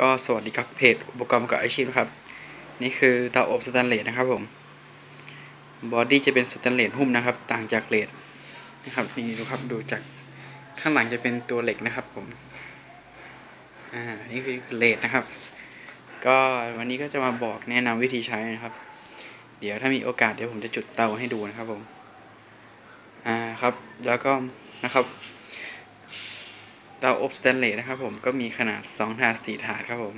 ก็สวัสดีครับเพจอุปกรณ์ประกอบอาชีพครับ นี่คือเตาอบสแตนเลสนะครับผมบอดี้จะเป็นสแตนเลสหุ้มนะครับ ต่างจากเลดนะครับนี่ดูครับดูจากข้างหลังจะเป็นตัวเหล็กนะครับผมอ่านี่คือเลดนะครับ ก็วันนี้ก็จะมาบอกแนะนำวิธีใช้นะครับ เดี๋ยวถ้ามีโอกาสเดี๋ยวผมจะจุดเตาให้ดูนะครับผมอ่าครับแล้วก็นะครับ เตาอบสแตนเลสนะครับผมก็มีขนาด 2 ถาด 4 ถาดครับผม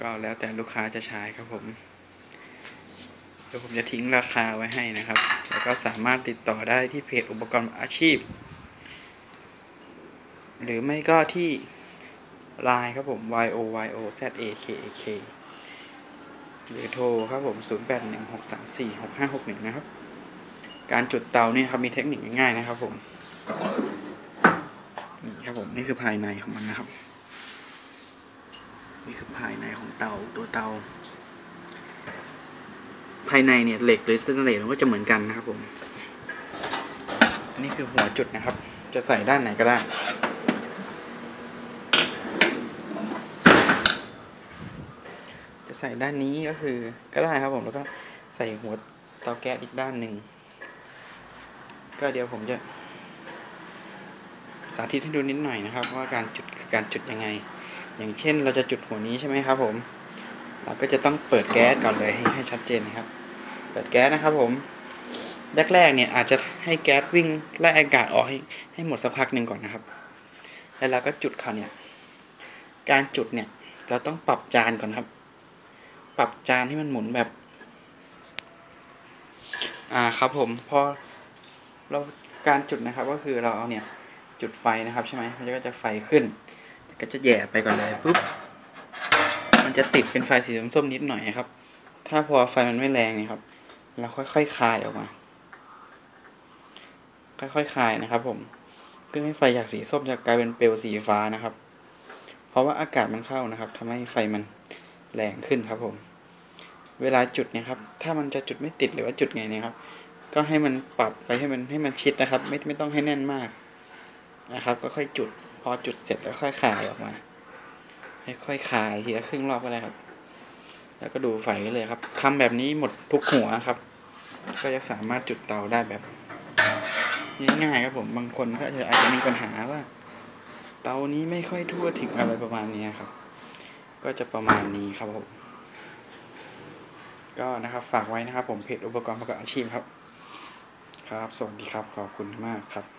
ก็แล้วแต่ลูกค้าจะใช้ครับผมเดี๋ยวผมจะทิ้งราคาไว้ให้นะครับ แล้วก็สามารถติดต่อได้ที่เพจอุปกรณ์อาชีพ หรือไม่ก็ที่ Line ครับผม y o y o z a k a k หรือโทรครับผม 0816346561 นะครับ การจุดเตาเนี่ยครับมีเทคนิคง่ายๆนะครับผม นี่ครับผมนี่คือภายในของมันนะครับ นี่คือภายในของเตาตัวเตา ภายในเนี่ยเหล็กหรือสแตนเลสมันก็จะเหมือนกันนะครับผมอันนี้คือหัวจุดนะครับ จะใส่ด้านไหนก็ได้จะใส่ด้านนี้ก็คือก็ได้ครับผมแล้วก็ใส่หัวเตาแก๊สอีกด้านหนึ่ง ก็เดี๋ยวผมจะ สาธิตให้ดูนิดหน่อยนะครับ ว่าการจุดคือการจุดยังไง อย่างเช่นเราจะจุดหัวนี้ใช่ไหมครับผม เราก็จะต้องเปิดแก๊สก่อนเลยให้ให้ชัดเจนนะครับ เปิดแก๊สนะครับผมแรกๆเนี่ยอาจจะให้แก๊สวิ่งไล่อากาศออกให้ให้หมดสักพักหนึ่งก่อนนะครับ แล้วเราก็จุดเขาเนี่ย การจุดเนี่ยเราต้องปรับจานก่อนครับ ปรับจานให้มันหมุนแบบ อ่าครับผมพอเราการจุดนะครับก็คือเราเอาเนี่ย จุดไฟนะครับใช่ไหมมันก็จะไฟขึ้น ก็จะแย่ไปก่อนเลยปุ๊บมันจะติดเป็นไฟสีส้มๆนิดหน่อยครับ ถ้าพอไฟมันไม่แรงนี่ครับเราค่อยๆคลายออกมา ค่อยๆคลายนะครับ ผมเพื่อให้ไฟจากสีส้มจะกลายเป็นเปลวสีฟ้านะครับ เพราะว่าอากาศมันเข้านะครับทำให้ไฟมันแรงขึ้นครับผม เวลาจุดเนี่ยครับ ถ้ามันจะจุดไม่ติดหรือว่าจุดไงเนี่ยครับ ก็ให้มันปรับไปให้มันให้มันชิดนะครับ ไม่ไม่ต้องให้แน่นมาก นะครับ ก็ค่อยจุด พอจุดเสร็จแล้วค่อยคายออกมาให้ค่อยคายทีละครึ่งรอบก็ได้ครับ แล้วก็ดูไฟเลยครับทำแบบนี้หมดทุกหัวครับ ก็จะสามารถจุดเตาได้แบบง่ายๆครับผม บางคนก็จะอาจจะมีปัญหาว่า เตานี้ไม่ค่อยทั่วถึงอะไรประมาณนี้ครับ ก็จะประมาณนี้ครับผม ก็นะครับฝากไว้นะครับผมเพจอุปกรณ์ประกอบอาชีพครับ ครับ สวัสดีครับ ขอบคุณมากครับ